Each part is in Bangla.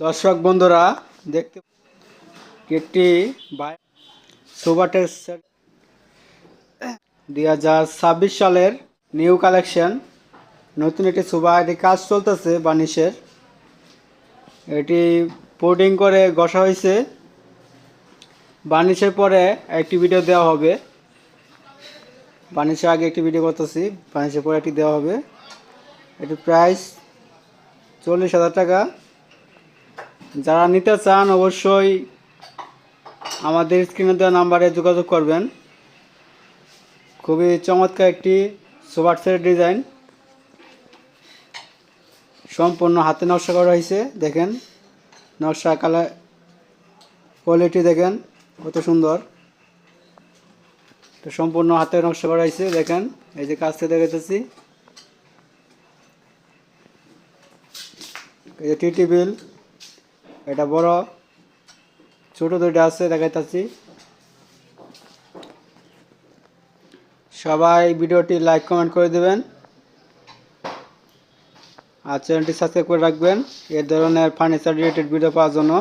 দর্শক বন্ধুরা, দেখতে একটি সুবাটের দুই হাজার ছাব্বিশ সালের নিউ কালেকশন। নতুন একটি সুবা এটি কাজ চলতেছে বানিশের। এটি পোর্টিং করে ঘষা হয়েছে। বানিশের পরে একটি ভিডিও দেওয়া হবে। বানিশের আগে একটি ভিডিও করতেছি, বানিশের পরে একটি দেওয়া হবে। এটি প্রাইস চল্লিশ হাজার টাকা। যারা নিতে চান অবশ্যই আমাদের স্ক্রিনে দেওয়া নাম্বারে যোগাযোগ করবেন। খুবই চমৎকার একটি সোবার সেট ডিজাইন সম্পূর্ণ হাতে নকশা করা হয়েছে, দেখেন। নকশা কালার কোয়ালিটি দেখেন, কত সুন্দর। তো সম্পূর্ণ হাতে নকশা করা হয়েছে, দেখেন। এই যে থেকে দেখাতেছি এই যে টি টেবিল এটা বড়, ছোট দুইটা আছে, দেখাইতেছি। সবাই ভিডিওটি লাইক, কমেন্ট করে দেবেন। আর চ্যানেলটি সাবস্ক্রাইব করে রাখবেন, এ ধরনের ফার্নিচার রিলেটেড ভিডিও পাওয়ার জন্য।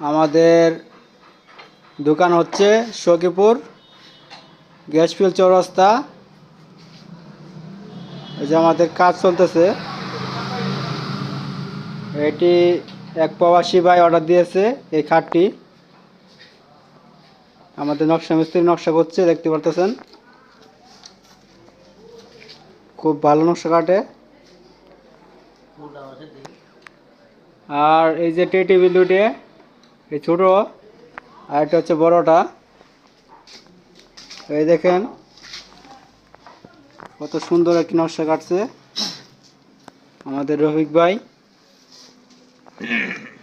আমাদের দোকান হচ্ছে সখীপুর গ্যাসফিল চৌরাস্তা। এই যে আমাদের কাজ চলতেছে। এটি এক প্রবাসী ভাই অর্ডার দিয়েছে এই খাটটি। আমাদের নকশা মিস্ত্রি নকশা করছে, দেখতে পারতেছেন। খুব ভালো নকশা কাটে আর এই যে টি টেবিল দুটি এই ছোটো, আর এটা হচ্ছে বড়টা। এই দেখেন, কত সুন্দর একটি নকশা কাটছে। আমাদের রফিক ভাই। Mm-hmm.